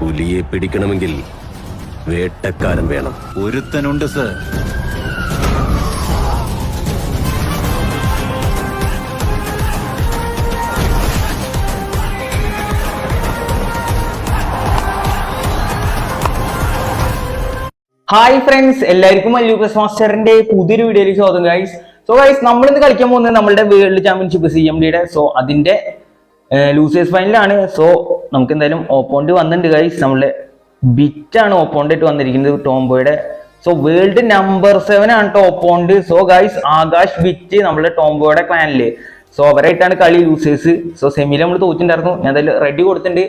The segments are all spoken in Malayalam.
പുലിയെ പിടിക്കണമെങ്കിൽ വേട്ടക്കാരൻ വേണം. ഒരുത്തനുണ്ട് സർ. ഹായ് ഫ്രണ്ട്സ് എല്ലാവർക്കും മല്ലൂക്കസ് മാസ്റ്ററിന്റെ പുതിയൊരു വീഡിയോയിലേക്ക് സ്വാഗതം ഗൈസ് സോ ഗൈസ് നമ്മൾ ഇന്ന് കളിക്കാൻ പോകുന്നത് നമ്മുടെ വേൾഡ് ചാമ്പ്യൻഷിപ്പ് സി എം ഡിയുടെ സോ അതിന്റെ ലൂസേഴ്സ് ഫൈനലാണ് സോ നമുക്ക് എന്തായാലും ഓപ്പോണ്ട് വന്നിട്ടുണ്ട് ഗൈസ് നമ്മളെ ബിറ്റാണ് ഓപ്പോണ്ട് ആയിട്ട് വന്നിരിക്കുന്നത് ടോംബോയുടെ സോ വേൾഡ് നമ്പർ സെവൻ ആണ് ഓപ്പോണ്ട് സോ ഗൈസ് ആകാശ് ബിറ്റ് നമ്മുടെ ടോംബോയുടെ ക്ലാനിൽ സോ അവരായിട്ടാണ് കളി യൂസേഴ്സ് സോ സെമിയിൽ നമ്മൾ തോറ്റിണ്ടായിരുന്നു ഞാൻ എന്തായാലും റെഡി കൊടുത്തിട്ടുണ്ട്.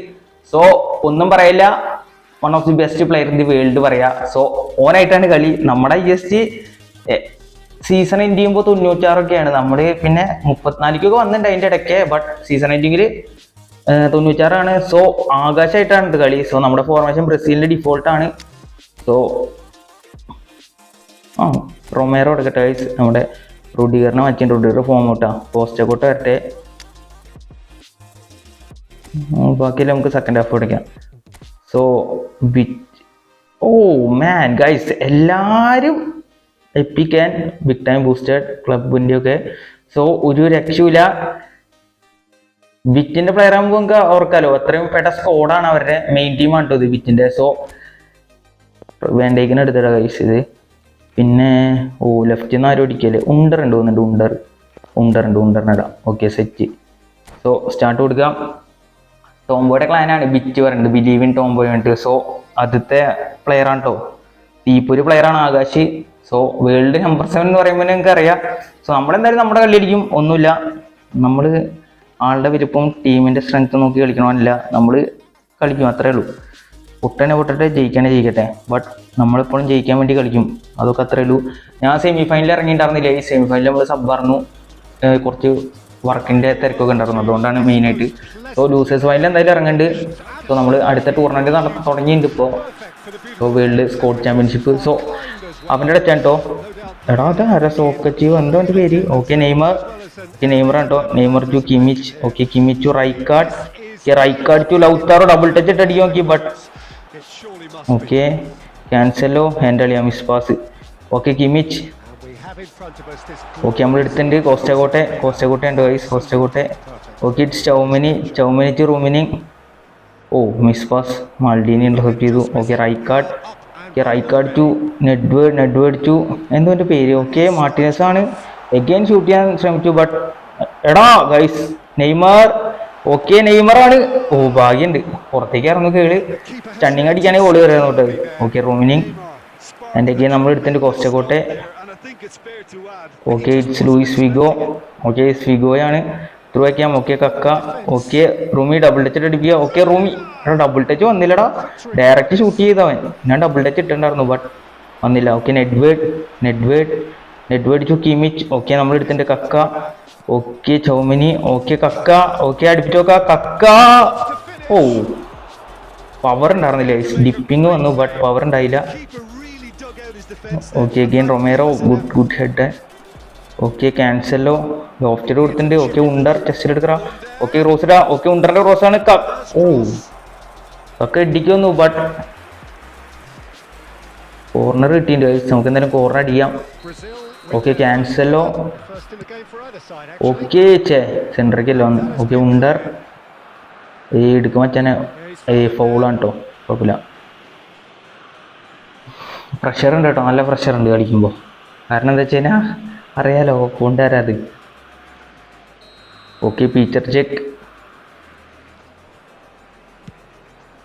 സോ ഒന്നും പറയില്ല. One of the best player in the world പറയാ. സോ ഓനായിട്ടാണ് കളി. നമ്മുടെ I S G season end ചെയ്യുമ്പോൾ തൊണ്ണൂറ്റാറൊക്കെയാണ് നമ്മൾ പിന്നെ മുപ്പത്തിനാലിക്കൊക്കെ വന്നിട്ടുണ്ട് അതിന്റെ ഇടയ്ക്ക്. ബട്ട് സീസൺ എൻഡിങ്ങിൽ തൊണ്ണൂറ്റാറാണ് സോ ആകാശമായിട്ടാണ് ഇത് കളി. സോ നമ്മുടെ ഫോർമേഷൻ ബ്രസീലിന്റെ ഡിഫോൾട്ടാണ് സോ ആ റൊമേറോ എടുക്കട്ടെ ഗൈസ് നമ്മുടെ റുഡിഗറിനെ മാറ്റി. റുഡിഗർ ഫോം കൂട്ടാ പോസ്റ്റ് കൂട്ട വരട്ടെ. ബാക്കി നമുക്ക് സെക്കൻഡ് ഹാഫ് എടുക്കാം സോ ഓ മാൻ ഗൈസ് എല്ലാവരും എപ്പിക് ബിഗ് ടൈം ബൂസ്റ്റേഡ് ക്ലബിന്റെ ഒക്കെ. സോ ഒരു രക്ഷയില്ല ബിറ്റിന്റെ പ്ലെയർ ആകുമ്പോൾ നമുക്ക് ഓർക്കാലോ അത്രയും പെട്ട സ്കോഡാണ് അവരുടെ മെയിൻ ടീം ആണ് ഇത് വിറ്റിന്റെ. സോ വേണ്ടേക്കിന് എടുത്തിട കൈസ് ഇത്. പിന്നെ ഓ ലെഫ്റ്റിൽ നിന്ന് ആരും അടിക്കൽ. ഉണ്ടർ ഉണ്ട് തോന്നുന്നുണ്ട് ഉണ്ടർ ഉണ്ടർ ഉണ്ട് ഉണ്ടറിനിടാം ഓക്കെ സെറ്റ് സോ സ്റ്റാർട്ട് കൊടുക്കാം. ടോംബോയുടെ ക്ലാനാണ് ബിറ്റ് പറയുന്നത് ബിലീവ് ഇൻ ടോംബോയ് പറഞ്ഞിട്ട്. സോ ആദ്യത്തെ പ്ലെയർ ആണ് കേട്ടോ തീപ്പൊരു പ്ലെയർ ആണ് Akash. So world number seven എന്ന് പറയുമ്പോൾ നിങ്ങൾക്ക് അറിയാം. സോ നമ്മളെന്തായാലും നമ്മുടെ കളിയിരിക്കും ഒന്നുമില്ല. നമ്മൾ ആളുടെ വലിപ്പം ടീമിന്റെ സ്ട്രെങ്ത് നോക്കി കളിക്കണമെന്നില്ല നമ്മൾ കളിക്കും അത്രേ ഉള്ളൂ. പൊട്ടനെ പൊട്ടട്ടെ ജയിക്കാനേ ജയിക്കട്ടെ. ബട്ട് നമ്മളെപ്പോഴും ജയിക്കാൻ വേണ്ടി കളിക്കും. അതൊക്കെ അത്രേ ഉള്ളൂ. ഞാൻ സെമി ഫൈനലിൽ ഇറങ്ങിയിട്ടുണ്ടായിരുന്നില്ല? ഈ സെമി ഫൈനലിൽ നമ്മൾ സബ് പറഞ്ഞു. കുറച്ച് വർക്കിന്റെ തിരക്കൊക്കെ ഉണ്ടായിരുന്നു. അതുകൊണ്ടാണ് മെയിനായിട്ട് സോ ലൂസേഴ്സ് ഫൈനൽ എന്തായാലും ഇറങ്ങുന്നുണ്ട് സോ നമ്മൾ അടുത്ത ടൂർണമെന്റ് നട തുടങ്ങിയിട്ടുണ്ട് ഇപ്പോൾ so world squad championship so അവന്റെ അടുത്താണ് കേട്ടോ എടാ അതാ സോക്കച്ചീവ് എന്തോ എന്റെ പേര്? ഓക്കെ നെയ്മർ നെയ്മർ കേട്ടോ Neymar to Kimmich okay Kimmich to Rijkaard Rijkaard to Lautaro double touch ഇട്ട് അടിക്കും നോക്കി ബട്ട് ഓക്കെ ക്യാൻസലോ ഹാൻഡ് അളിയാ miss pass okay Kimmich okay നമ്മൾ എടുത്തിട്ടുണ്ട് കോസ്റ്റകോട്ടെ കോസ്റ്റകോട്ടെ ഉണ്ട് വൈസ് കോസ്റ്റകോട്ടെ ഓക്കെ ഇറ്റ്സ് ചൗമിനി ചൗമിനി to Rummenigge oh miss pass Maldini intercept ചെയ്തു okay Rijkaard Rijkaard to Nedved Nedved to എന്തോ എന്റെ പേര് ഓക്കെ മാർട്ടിനസ് ആണ് എഗെയിൻ ഷൂട്ട് ചെയ്യാൻ ശ്രമിച്ചു ബട്ട് എടാ ഗൈസ് നെയ്മർ ഓക്കെ നെയ്മറാണ്. ഓ ഭാഗ്യമുണ്ട് പുറത്തേക്ക് ഇറങ്ങുന്ന കേൾ. സ്റ്റണ്ണിങ് അടിക്കാനേ ഗോൾ കയറിയായിരുന്നു കേട്ടോ ഓക്കെ റൂമിനിങ് എന്റെ ഗെയിം നമ്മൾ എടുത്തിട്ട് Costacurta. Okay it's Luis Figo okay സ്വിഗോയാണ് through വയ്ക്കാം okay Kaka. Okay Rumi double touch അടിപ്പിക്കുക okay റൂമി. എടാ ഡബിൾ ടച്ച് വന്നില്ലടാ. ഡയറക്റ്റ് ഷൂട്ട് ചെയ്തവൻ. ഞാൻ ഡബിൾ ടച്ച് ഇട്ടിട്ടുണ്ടായിരുന്നു ബട്ട് വന്നില്ല. Okay Nedved Nedved Nedved to Kimmich. Okay നമ്മൾ എടുത്തിട്ടുണ്ട് Kaka. Okay ചൗമിനി. Okay Kaka. Okay അടുപ്പിച്ച് നോക്ക. കക്ക. ഓ പവർ ഉണ്ടായിരുന്നില്ല? ഡിപ്പിങ് വന്നു ബട്ട് പവർ ഉണ്ടായില്ല. Okay again Romero good good head okay Cancelo lofted കൊടുത്തിട്ടുണ്ട്. ഓക്കെ ഉണ്ടർ ടെസ്റ്റിൽ എടുക്കറ ഓക്കെ റോസിഡ ഓക്കെ ഉണ്ടറിന്റെ റോസാണ് ഓ ഒക്കെ ഇടിക്കുന്നു ബട്ട് കോർണർ കിട്ടിയിട്ടുണ്ട്. നമുക്ക് എന്തായാലും കോർണർ അടിക്കാം. ഓക്കെ ക്യാൻസലോ ഓക്കെ ചേ സെൻട്രയ്ക്കല്ലോ വന്ന്. Okay Under. ഈ എടുക്കുമ്പോൾ അച്ഛനെ ഈ ഫൗളാണ് കേട്ടോ കുഴപ്പമില്ല. പ്രഷർ ഉണ്ട് കേട്ടോ നല്ല പ്രഷർ ഉണ്ട് കളിക്കുമ്പോൾ കാരണം എന്താ വെച്ച് കഴിഞ്ഞാൽ അറിയാലോ കൊണ്ടുവരാത് ഓക്കെ പീച്ചർ ചെക്ക്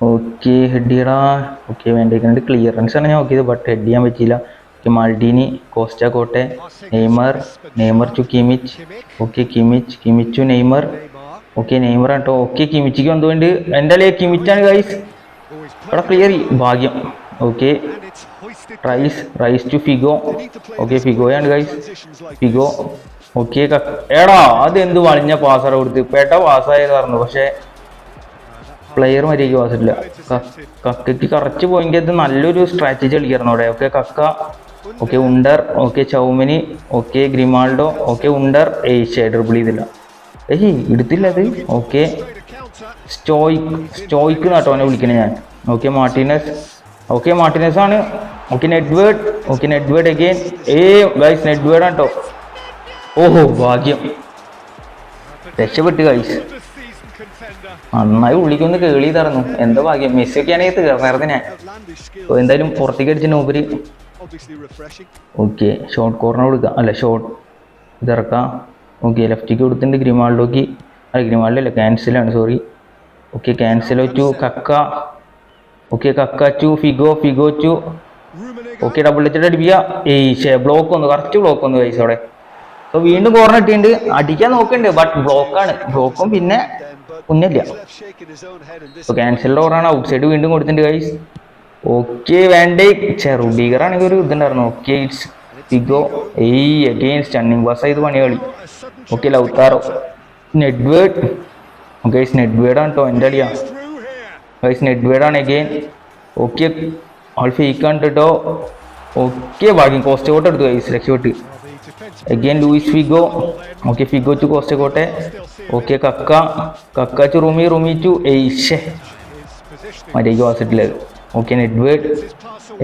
ഓക്കെ ഹെഡ് ചെയ്യടാ ഓക്കെ വേണ്ടിയിരിക്കുന്നത് ക്ലിയറൻസ് ആണ് ഞാൻ നോക്കിയത് ബട്ട് ഹെഡ് ചെയ്യാൻ പറ്റിയില്ല. Maldini Costacurta Neymar Neymar to Kimmich okay Kimmich Kimmich to Neymar okay Neymar കേട്ടോ ഓക്കെ കിമിച്ചിക്ക് വന്നുകൊണ്ട് എന്റെ അല്ലേ കിമിച്ചാണ് ഗൈസ് അവിടെ ക്ലിയർ ഭാഗ്യം. Okay. Rice Rice to Figo. Okay ഫിഗോയാണ് guys Figo. Okay എടാ അത് എന്ത് വളിഞ്ഞ പാസ്സറ കൊടുത്ത്. പേട്ട പാസ്സായത് പറഞ്ഞു. പക്ഷേ പ്ലെയർ മര്യാദയ്ക്ക് പാസ്സില്ല കക്കയ്ക്ക് കറച്ച് പോയെങ്കിൽ അത് നല്ലൊരു സ്ട്രാറ്റജി കളിക്കായിരുന്നു അവിടെ. Okay Kaka okay Under okay ചൗമിനി okay Grimaldo okay Under ഏഷ്യ ഡ്രിബിൾ ചെയ്തില്ല ഏയ് എടുത്തില്ല അത് ഓക്കെ സ്റ്റോയിക്ക് സ്റ്റോയിക്ക് നാട്ടോ അവനെ വിളിക്കണേ ഞാൻ. ഓക്കെ മാർട്ടിനസ് ഓക്കെ മാർട്ടിനസ് ആണ്. Okay Nedved okay Nedved again ഏ ഗൈസ് നെഡ്വേർഡ് ആണ് കേട്ടോ ഓഹോ ഭാഗ്യം. രക്ഷപ്പെട്ട് ഗൈസ് നന്നായി ഉള്ളിക്കൊന്ന് കേളി തറന്നു. എന്താ ഭാഗ്യം? മെസ്സി ഒക്കെ ആണെങ്കിൽ തീർന്നായിരുന്നു ഞാൻ എന്തായാലും പുറത്തേക്ക് അടിച്ച refreshing. ഓക്കെ ഷോർട്ട് കോർണർ കൊടുക്കുക അല്ല ഷോർട്ട് ഇതിറക്കാം ഓക്കെ ലെഫ്റ്റിക്ക് കൊടുത്തിട്ടുണ്ട് ഗ്രിമാൾഡോക്ക് അല്ല Grimaldo ക്യാൻസലാണ് sorry okay Cancelo to Kaka. Okay Kaka to Figo Figo to Rummenigge. Okay double ടച്ചിട്ട് അടിപ്പിക്കുക ഏയ് ഷേ ബ്ലോക്ക് ഒന്ന് കറക്റ്റ് ബ്ലോക്ക് ഒന്ന് കഴിച്ചു അവിടെ. സോ വീണ്ടും കോർണർ ഇട്ടിട്ടുണ്ട്. അടിക്കാൻ നോക്കുന്നുണ്ട് ബട്ട് ബ്ലോക്കാണ് ബ്ലോക്കും പിന്നെ ഒന്നുമില്ല. സോ ക്യാൻസലിന്റെ ഓവറാണ് ഔട്ട് സൈഡ് വീണ്ടും കൊടുത്തിട്ടുണ്ട് ഗൈസ് ഓക്കെ വേണ്ടേ. ചെറുഡീഗർ ആണെങ്കിൽ ഒരു ഇതുണ്ടായിരുന്നു. ഓക്കെ ഇറ്റ്സ് ഫിഗോ ഏയ് അഗെയിൻ സ്റ്റണ്ണിങ് പാസ് ആയത് പണി കളി? ഓക്കെ ലൗത്താറോ നെഡ്വേർഡ് ഓക്കെ നെഡ്വേർഡ് ആണ് കേട്ടോ എന്റെ അളിയാ ഗൈസ് നെഡ്വേർഡ് ആണ് അഗെയിൻ ഓക്കെ ആൾ ഫേക്കാണ് കേട്ടോ ഓക്കെ ഭാഗ്യം. കോസ്റ്റ് കോട്ട് എടുത്തു guys defence again Luis Figo okay Figo to Costacurta. Okay Kaka. Kaka to Rumi Rumi to എയ്ഷേ മറ്റേക്ക് വാസിട്ടില്ല ഓക്കെ നെഡ്വേർഡ്.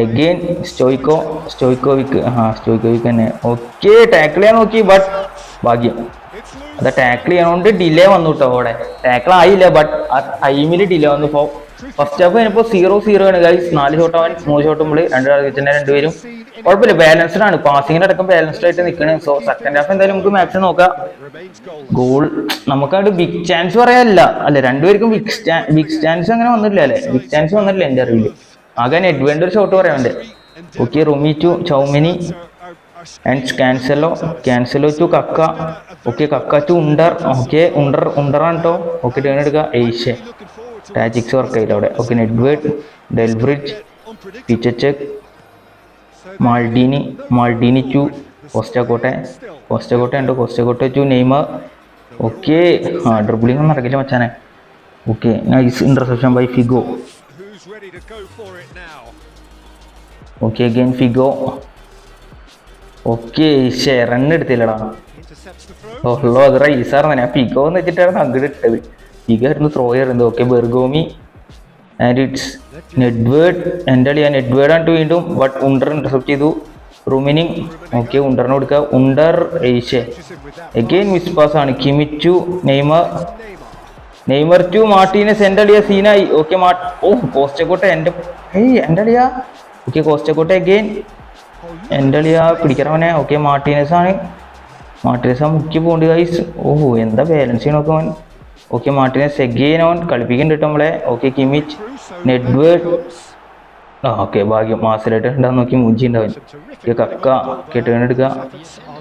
എഗെയിൻ സ്റ്റോയിക്കോ സ്റ്റോയിക്കോവിക്ക് ആ സ്റ്റോയിക്കോവിക്ക് തന്നെ ഓക്കെ ടാക്കിൾ ചെയ്യാൻ നോക്കി ബട്ട് ഭാഗ്യം. അത് ടാക്കിൾ ചെയ്യണോണ്ട് ഡിലേ വന്നു കേട്ടോ അവിടെ ടാക്കിൾ ആയില്ല ബട്ട് ആ ടൈമിൽ ഡിലേ വന്നു ഇപ്പോൾ ഫസ്റ്റ് ഹാഫ് കഴിഞ്ഞപ്പോൾ സീറോ സീറോ ആണ്. ഗൈസ് നാല് ഷോട്ട് അവൻ മൂന്ന് ഷോട്ടും പുള്ളി രണ്ട് കളിച്ചിട്ട് രണ്ടുപേരും. കുഴപ്പമില്ല ബാലൻസ്ഡ് ആണ്. പാസിങ്ങിന് അടക്കം ബാലൻസ്ഡ് ആയിട്ട് നിൽക്കണേ. സോ സെക്കൻഡ് ഹാഫ് എന്തായാലും നമുക്ക് മാച്ച് നോക്കാം. ഗോൾ നമുക്കവിടെ ബിഗ് ചാൻസ് പറയാനില്ല. അല്ലെ രണ്ടുപേർക്കും ബിഗ് ബിഗ് ചാൻസ് അങ്ങനെ വന്നിട്ടില്ല അല്ലെ? ബിഗ് ചാൻസ് വന്നിട്ടില്ല എന്റെ അറിവിൽ ആകെ നെഡ്വേന്റെ ഒരു ഷോട്ട് പറയാനുണ്ട്. Okay Rumi to ചൗമിനി and Cancelo Cancelo to Kaka okay Kaka to Under okay Under ഉണ്ടറാണ് കേട്ടോ ഓക്കെ ടേൺ എടുക്കുക. ഏഷ്യ ടാജിക്സ് വർക്ക് ചെയ്തു അവിടെ ഓക്കെ നെഡ്വേർഡ് ഡെൽബ്രിഡ്ജ്. പിച്ചച്ചെക് Maldini Maldini to Costacurta Costacurta ഉണ്ട് കോസ്റ്റക്കോട്ടെ ടു നെയ്മർ ഓക്കെ ആ ഡ്രിബിളിംഗ് ഒന്നും നടക്കില്ല മച്ചാനെ. Okay nice interception by Figo? Okay again Figo okay share run എടുത്തില്ലടാ. ഓഹ് ഹലോ അത് റൈസായിരുന്നു ഞാൻ ഫിഗോ എന്ന് വെച്ചിട്ടാണ് അങ്ങോട്ട് ഇട്ടത്. ഫിഗോ ആയിരുന്നു ത്രോ ആയിരുന്നു okay Bergomi and it's Nedved എന്റെ ഞാൻ നെഡ്വേർഡ് ആണ് വീണ്ടും ബട്ട് ഉണ്ടർ ഇന്റർസെപ്റ്റ് ചെയ്തു റൂമിനിങ് ഓക്കെ ഉണ്ടറിന് കൊടുക്കുക ഉണ്ടർ ഏഷ്യ. എഗെയിൻ മിസ് പാസ് ആണ്. Kimmich Neymar Neymar to Martinez എന്റെ അളിയ സീനായി ഓക്കെ ഓ കോസ്റ്റക്കോട്ടെ എന്റെ ഏയ് എന്റെ അളിയ ഓക്കെ കോസ്റ്റക്കോട്ടെ എഗെയിൻ എന്റെ അളിയ പിടിക്കണവനെ ഓക്കെ മാർട്ടീനസ് ആണ്. മാർട്ടീനസ് ആ മുക്കി പോകേണ്ടത് ഗൈസ് ഓഹോ എന്താ ബാലൻസ് ചെയ്യണമൊക്കെ അവൻ? ഓക്കെ മാർട്ടിനെ അവൻ കളിപ്പിക്കുന്നുണ്ട് നമ്മളെ. ഓക്കെ കിമിച്ച് നെഡ്വേർഡ് ആ ഓക്കെ ഭാഗ്യം. മാസലായിട്ട് ഉണ്ടാകും നോക്കി മുജി ഉണ്ടാവും കക്ക ടേൺ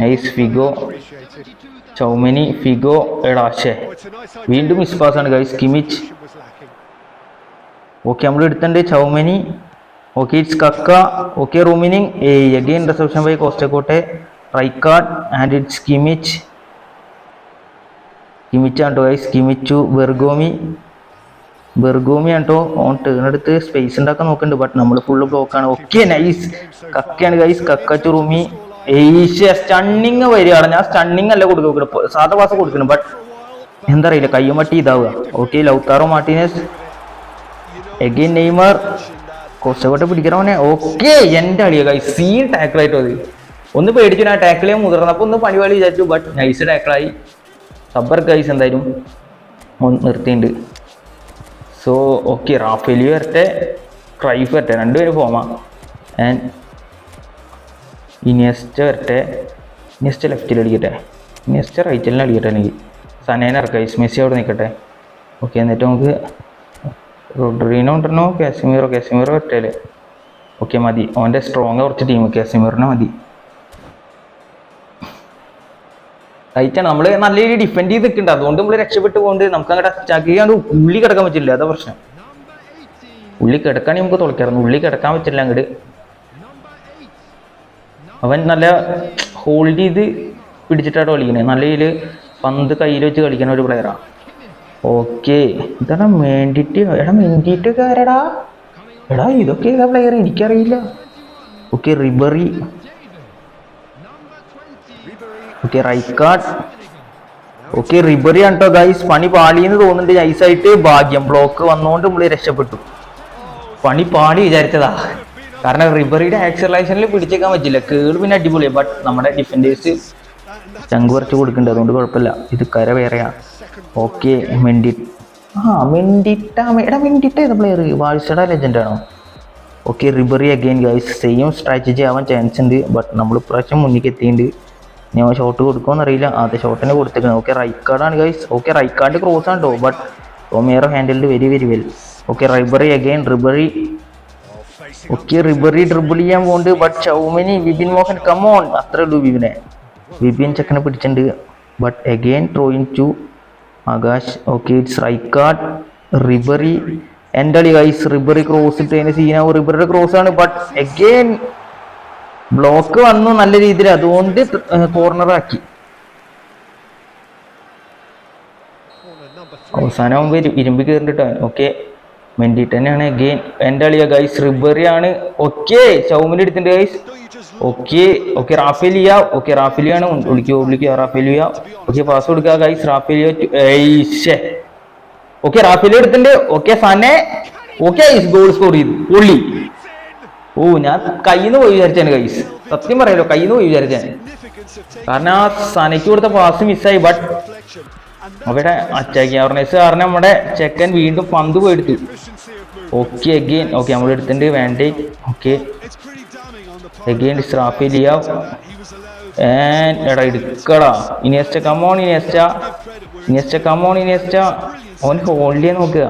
നൈസ് ഫിഗോ. ചൗമനി ഫിഗോ എടാശേ. വീണ്ടും മിസ് ആണ് ഗൈസ് കിമിച്ച്. ഓക്കെ നമ്മൾ എടുത്തിട്ടുണ്ട് ചൗമനി okay it's Kaka okay റൂമിനിങ് again reception by Costacurta Rijkaard and it's Kimmich Kimmich ആണ് ഗൈസ് കിമിച്ചു ബെർഗോമി ബെർഗോമി ആണ് ഓൺ ടേൺ എടുത്ത് സ്പേസ് ഉണ്ടാക്കാൻ നോക്കുന്നുണ്ട് ബട്ട് നമ്മൾ ഫുള്ള് ബ്ലോക്കാണ് okay nice കക്കയാണ് guys Kaka to Rumi stunning വരികയാണ്. ഞാൻ സ്റ്റണ്ണിങ് അല്ല കൊടുക്കുക സാധാ പാസ് കൊടുക്കുന്നു ബട്ട് എന്താ അറിയില്ല കയ്യും മട്ടി ഇതാവുക. Okay Lautaro Martinez. Again Neymar. Costacurta പിടിക്കണവനെ. Okay എന്റെ അളിയ കൈ സീൻ ടാക്കിളായിട്ട് അത്. ഒന്ന് പേടിച്ചു ഞാൻ ടാക്കിൾ ചെയ്യാൻ മുതിർന്നപ്പോൾ ഒന്ന് പണി പണി വിചാരിച്ചു ബട്ട് നൈസ് ടാക്കിളായി സബ്ബർ ഗൈസ് എന്തായാലും നിർത്തിയിട്ടുണ്ട്. സോ ഓക്കെ റാഫേലി വരട്ടെ ക്രൈഫ് വരട്ടെ രണ്ടുപേരും ഫോമാ ആൻഡ് ഇനിയസ്റ്റ വരട്ടെ ഇനിയസ്റ്റ ലെഫ്റ്റിൽ അടിക്കട്ടെ. ഇനിയസ്റ്റ റൈറ്റിൽ അടിക്കട്ടെ അല്ലെങ്കിൽ. സനേന ഇറക്കാം മെസ്സി അവിടെ നിൽക്കട്ടെ. ഓക്കെ എന്നിട്ട് നമുക്ക് റോഡ്രീനോ ഉണ്ടോ കാശ്മീറോ കാശ്മീറോ വരട്ടെ അല്ലേ? ഓക്കെ മതി. ഓന്റെ സ്ട്രോങ് കുറച്ച് ടീം കാശ്മീറിനെ മതി. റൈറ്റാണ് നമ്മൾ നല്ല രീതിയിൽ ഡിഫെൻഡ് ചെയ്ത് നിൽക്കുന്നുണ്ട്. അതുകൊണ്ട് നമ്മൾ രക്ഷപ്പെട്ട് പോകുന്നുണ്ട് നമുക്ക് അങ്ങോട്ട് അറ്റാക്ക് ചെയ്യാണ്ട് ഉള്ളി കിടക്കാൻ പറ്റില്ല. അതാ പ്രശ്നം. ഉള്ളി കിടക്കാണെങ്കിൽ നമുക്ക് തുളയ്ക്കായിരുന്നു ഉള്ളി കിടക്കാൻ പറ്റില്ല അങ്ങോട്ട് അവൻ നല്ല ഹോൾഡ് ചെയ്ത് പിടിച്ചിട്ടാണ് കളിക്കുന്നത് നല്ല രീതിയിൽ പന്ത് കയ്യിൽ വെച്ച് കളിക്കുന്ന ഒരു പ്ലെയറാണ് ഓക്കെ ഇതാണ് വേണ്ടിയിട്ട് എടാ വേണ്ടിയിട്ട് കയറടാ എടാ ഇതൊക്കെ ഏതാ പ്ലെയർ എനിക്കറിയില്ല. Okay Ribery okay card okay Ribery ആണ് കേട്ടോ ഗൈസ് പണി പാളിയെന്ന് തോന്നുന്നുണ്ട്. നൈസായിട്ട് ഭാഗ്യം ബ്ലോക്ക് വന്നുകൊണ്ട് നമ്മൾ രക്ഷപ്പെട്ടു. പണി പാളി വിചാരിച്ചതാ. കാരണം റിബറിയുടെ ആക്സലൈസേഷനിൽ പിടിച്ചേക്കാൻ പറ്റില്ല. കേൾ പിന്നെ അടിപൊളിയാണ് ബട്ട് നമ്മുടെ ഡിഫൻഡേഴ്സ് ചങ്ക് കുറച്ച് കൊടുക്കുന്നുണ്ട്. അതുകൊണ്ട് കുഴപ്പമില്ല. ഇത് കര വേറെയാണ് ഓക്കെ മെൻഡി ആ മെൻഡിട്ട എടാ മെൻഡിട്ട ഏത് പ്ലെയർ വാഴ്സയുടെ ലെജൻഡ് ആണോ? Okay Ribery again guys same strategy ആവാൻ ചാൻസ് ഉണ്ട്. ബട്ട് നമ്മൾ ഇപ്രാവശ്യം മുന്നിലേക്ക് എത്തിയിട്ടുണ്ട്. ഞാൻ ഷോട്ട് കൊടുക്കുമെന്ന് അറിയില്ല ഷോട്ട് ഷോട്ടിനെ കൊടുത്തേക്കുന്നത് ഓക്കെ റൈറ്റ് കാർഡാണ് guys okay right card cross ആണ് കേട്ടോ but Romero handled very very well okay Ribery again Ribery okay Ribery dribble ചെയ്യാൻ പോകുന്നുണ്ട് ബട്ട് ചൗമിനി വിപിൻ മോഹൻ കമോൺ അത്രേ ഉള്ളൂ വിപിനെ. വിപിൻ ചെക്കനെ പിടിച്ചിട്ടുണ്ട്. But again throw in to Akash. Okay it's right card Ribery എന്റെ അളി ഗൈസ് റിബറി ക്രോസ് ഇട്ട് അതിന് സീനാവും റിബറിയുടെ ക്രോസ് ആണ്. ബട്ട് അഗെയിൻ ബ്ലോക്ക് വന്നു നല്ല രീതിയിൽ അതുകൊണ്ട് കോർണറാക്കി. അവസാനം ഇരുമ്പ് കയറിട്ടോ ഓക്കെ. മെൻഡിട്ട് തന്നെയാണ്. അഗെയിൻ എന്റെ അളിയ ഗൈസ് റിബറി ആണ്. ഓക്കെ. ചൗമിന്റെ എടുത്തിട്ടുണ്ട് guys okay. Okay Rafael Leao. Okay റാഫേലിയാണ്. വിളിക്കുക വിളിക്കുക റാഫേലിയ. ഓക്കെ പാസ് കൊടുക്കുക guys Rafael Leao okay Rafael Leao എടുത്തിട്ടുണ്ട്. Okay Sane. Okay goal score ചെയ്തു. പുള്ളി. ഓ ഞാൻ കയ്യിൽ നിന്ന് പോയി വിചാരിച്ചാണ് കൈസ് സത്യം പറയാലോ കയ്യിൽ നിന്ന് പോയി വിചാരിച്ചാണ് കാരണം ആ സനയ്ക്ക് കൊടുത്ത പാസ് മിസ്സായി ബട്ട് അവിടെ അറ്റാക്ക് അവർണേഴ്സ് കാരണം നമ്മുടെ ചെക്കൻ വീണ്ടും പന്ത് പോയെടുത്തു. ഓക്കെ അഗെയിൻ ഓക്കെ നമ്മൾ എടുത്തിട്ടുണ്ട് വേണ്ടേ? ഓക്കെ അഗെയിൻ സ്ട്രാഫ് he was എടാ എടുക്കടാ. Iniesta come on Iniesta. Iniesta come on Iniesta. ഓൻ ഹോൾഡ് ചെയ്യാൻ നോക്കുക.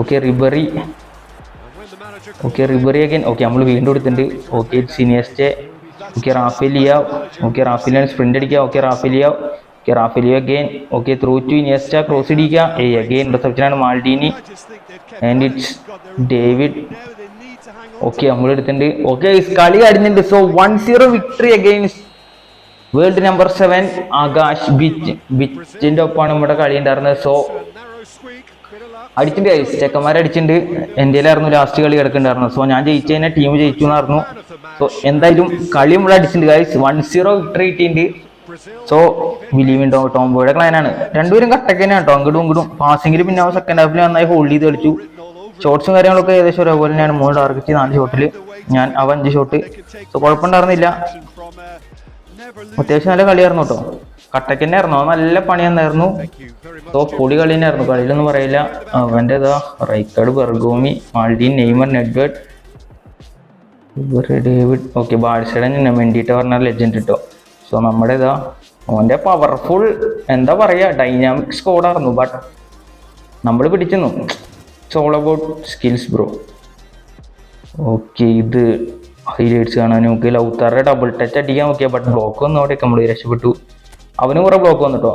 Okay Ribery okay Ribery again okay നമ്മൾ വീണ്ടും എടുത്തിട്ടുണ്ട്. Okay Iniesta okay Rafael Leao okay റാഫേലിയാണ് sprint അടിക്കുക. Okay Rafael Leao okay Rafael Leao again okay through to Iniesta cross ഇടിക്കുക ഏ again റിസപ്ഷനാണ് Maldini. And it's David okay നമ്മൾ എടുത്തിട്ടുണ്ട്. ഓക്കെ കളി കഴിഞ്ഞിട്ടുണ്ട് so one zero victory against world number seven Akash bitch ബിച്ചിന്റെ ഒപ്പമാണ് നമ്മുടെ കളി ഉണ്ടായിരുന്നത്. സോ അടിച്ചിട്ടുണ്ട്. guys. ചെക്കന്മാരെ അടിച്ചിട്ടുണ്ട്. ആയിരുന്നു ലാസ്റ്റ് കളി കിടക്കുന്നുണ്ടായിരുന്നു സോ ഞാൻ ജയിച്ചു കഴിഞ്ഞാൽ ടീം ജയിച്ചു എന്നായിരുന്നു. സോ എന്തായാലും കളി നമ്മൾ അടിച്ചിട്ടുണ്ട് ഗൈസ് വൺ സീറോ വിക്ടറി കിട്ടിയിട്ടുണ്ട്. സോ വിലീവിൻ ടോ ടോംബോയുടെ ക്ലാനാണ് രണ്ടുപേരും കട്ടൊക്കെ തന്നെയാണ് കേട്ടോ അങ്ങോട്ടും ഇങ്ങോട്ടും. പാസിംഗിൽ പിന്നെ അവൻ സെക്കൻഡ് ഹാഫിൽ നന്നായി ഹോൾഡ് ചെയ്ത് കളിച്ചു. ഷോട്ട്സും കാര്യങ്ങളൊക്കെ ഏകദേശം ഒരേപോലെ തന്നെയാണ്. മൂന്ന് ടാർഗറ്റ് നാല് ഷോട്ടിൽ ഞാൻ അവ അഞ്ച് ഷോട്ട് സോ കുഴപ്പമുണ്ടായിരുന്നില്ല. അത്യാവശ്യം നല്ല കളിയായിരുന്നു കേട്ടോ കട്ടക്ക് തന്നെ ആയിരുന്നു നല്ല പണി തന്നായിരുന്നു. സോ പൊളി കളി തന്നെയായിരുന്നു കളിയിലൊന്നും പറയില്ല. അവന്റെ ഇതാ Rijkaard Bergomi Maldini Neymar Nedved. David. Okay ബാഴ്സയുടെ തന്നെ വേണ്ടിയിട്ട് പറഞ്ഞ ലെജൻഡ് കിട്ടോ സോ നമ്മുടെ ഇതാ അവന്റെ പവർഫുൾ എന്താ പറയുക ഡൈനാമിക് സ്കോഡായിരുന്നു ബട്ട് നമ്മൾ it's all about skills bro okay ഇത് ഹൈലൈറ്റ്സ് കാണാൻ നോക്കി ലൗത്താറുടെ ഡബിൾ ടച്ച് അടിക്കാൻ നോക്കിയാൽ ബട്ട് ബ്ലോക്ക് ഒന്നും അവിടെയൊക്കെ നമ്മൾ രക്ഷപ്പെട്ടു. അവന് കുറേ ബ്ലോക്ക് വന്നിട്ടോ.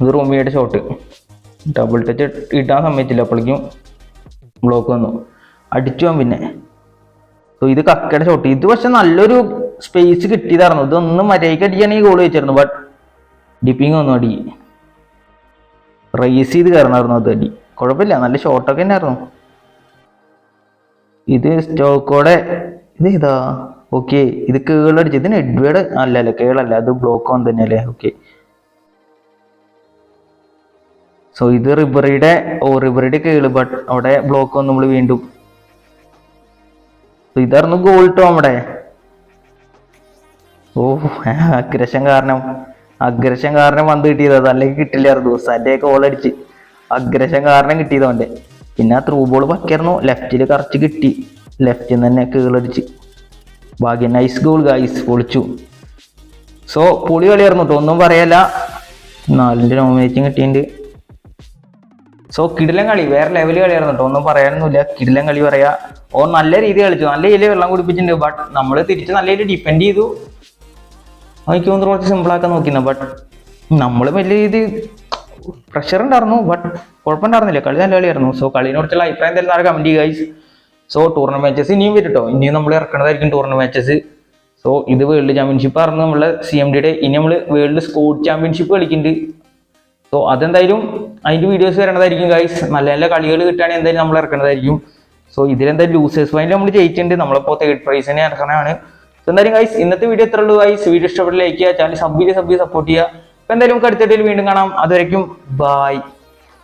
ഇത് റൂമിയുടെ ഷോട്ട് ഡബിൾ ടച്ച് ഇടാൻ സമ്മതിച്ചില്ല അപ്പോഴേക്കും ബ്ലോക്ക് വന്നു. അടിച്ചു പോകാൻ പിന്നെ. സോ ഇത് കക്കയുടെ ഷോട്ട് ഇത് പക്ഷെ നല്ലൊരു സ്പേസ് കിട്ടിയതായിരുന്നു. ഇതൊന്നും മര്യാദയ്ക്ക് അടിക്കുകയാണെങ്കിൽ ഗോൾ വെച്ചിരുന്നു ബട്ട് ഡിപ്പിങ് വന്നു അടി. റേസ് ചെയ്ത് കയറണമായിരുന്നു അത് അടി. കുഴപ്പമില്ല നല്ല ഷോട്ടൊക്കെ തന്നെയായിരുന്നു. ഇത് സ്റ്റോക്കോടെ ഇത് ഇതാ ഓക്കെ ഇത് കേളടിച്ച് ഇതിന് എഡ്വേഡ് അല്ല അല്ല കേളല്ല അത് ബ്ലോക്ക് ഓൺ തന്നെയല്ലേ ഓക്കെ സോ ഇത് റിബറിയുടെ ഓ റിബറിയുടെ കേൾ ബട്ട് അവിടെ ബ്ലോക്ക് ഓൺ നമ്മൾ വീണ്ടും. ഇതായിരുന്നു ഗോൾ ടോ നമ്മുടെ ഓ അഗ്രഷൻ കാരണം അഗ്രഷൻ കാരണം വന്ന് കിട്ടിയത് അല്ലെങ്കിൽ കിട്ടില്ലായിരുന്നു സന്റെ കോൾ അടിച്ച്. അഗ്രഷൻ കാരണം കിട്ടിയത് പിന്നെ ആ ത്രൂ ബോൾ പക്കായിരുന്നു ലെഫ്റ്റിൽ കറച്ച് കിട്ടി. ലെഫ്റ്റിൽ നിന്ന് തന്നെ കേളടിച്ച് ഭാഗ്യം. നൈസ് ഗോൾ ഗൈസ് പൊളിച്ചു. സോ പൊളി കളിയായിരുന്നു കേട്ടോ ഒന്നും പറയല്ല. നാലിന്റെ നോമിനേഷൻ കിട്ടിയിട്ടുണ്ട്. സോ കിടിലം കളി. വേറെ ലെവൽ കളിയായിരുന്നു കേട്ടോ ഒന്നും പറയാനൊന്നുമില്ല. കിടിലം കളി പറയാ. ഓ നല്ല രീതി കളിച്ചു. നല്ല രീതിയിൽ വെള്ളം കുടിപ്പിച്ചിട്ടുണ്ട്. ബട്ട് നമ്മൾ തിരിച്ച് നല്ല രീതിയിൽ ഡിപ്പെൻഡ് ചെയ്തു. എനിക്ക് തോന്നുന്നു കുറച്ച് സിമ്പിൾ ആക്കാൻ നോക്കിയിരുന്നു. ബട്ട് നമ്മൾ വലിയ രീതി പ്രഷർ ഉണ്ടായിരുന്നു. ബട്ട് കുഴപ്പമുണ്ടായിരുന്നില്ല. കളി നല്ല കളിയായിരുന്നു. സോ കളിനെ കുറിച്ചുള്ള അഭിപ്രായം തരുന്ന നാളെ കമന്റ് ചെയ്യുക ഗൈസ് സോ ടൂർണമെന്റ് മാച്ചസ് ഇനിയും വരും കേട്ടോ ഇനിയും നമ്മൾ ഇറക്കുന്നതായിരിക്കും ടൂർണമെന്റ് മാച്ചസ് സോ ഇത് വേൾഡ് ചാമ്പ്യൻഷിപ്പ് ആയിരുന്നു നമ്മളെ സി എം ഡിയുടെ ഇനി നമ്മൾ വേൾഡ് സ്കോഡ് ചാമ്പ്യൻഷിപ്പ് കളിക്കുന്നുണ്ട്. സോ അതെന്തായാലും അതിന്റെ വീഡിയോസ് വരണതായിരിക്കും ഗൈസ് നല്ല നല്ല കളികൾ കിട്ടുകയാണെങ്കിൽ എന്തായാലും നമ്മൾ ഇറക്കുന്നതായിരിക്കും സോ ഇതിലെന്തായാലും ലൂസേഴ്സ് പോയിന്റ് നമ്മൾ ജയിച്ചിട്ടുണ്ട്. നമ്മളിപ്പോൾ തേർഡ് പ്രൈസ് തന്നെ ഇറക്കണതാണ് സോ എന്തായാലും ഗൈസ് ഇന്നത്തെ വീഡിയോ എത്ര ഉള്ളൂ ഗൈസ് വീഡിയോ ഇഷ്ടപ്പെട്ട് ലൈക്ക് ചെയ്യുക ചാനൽ സബ് ചെയ്ത് സബ് ചെയ്ത് സപ്പോർട്ട് ചെയ്യുക. അപ്പോൾ എന്തായാലും നമുക്ക് അടുത്ത വീണ്ടും കാണാം. അതുവരേക്കും ബൈ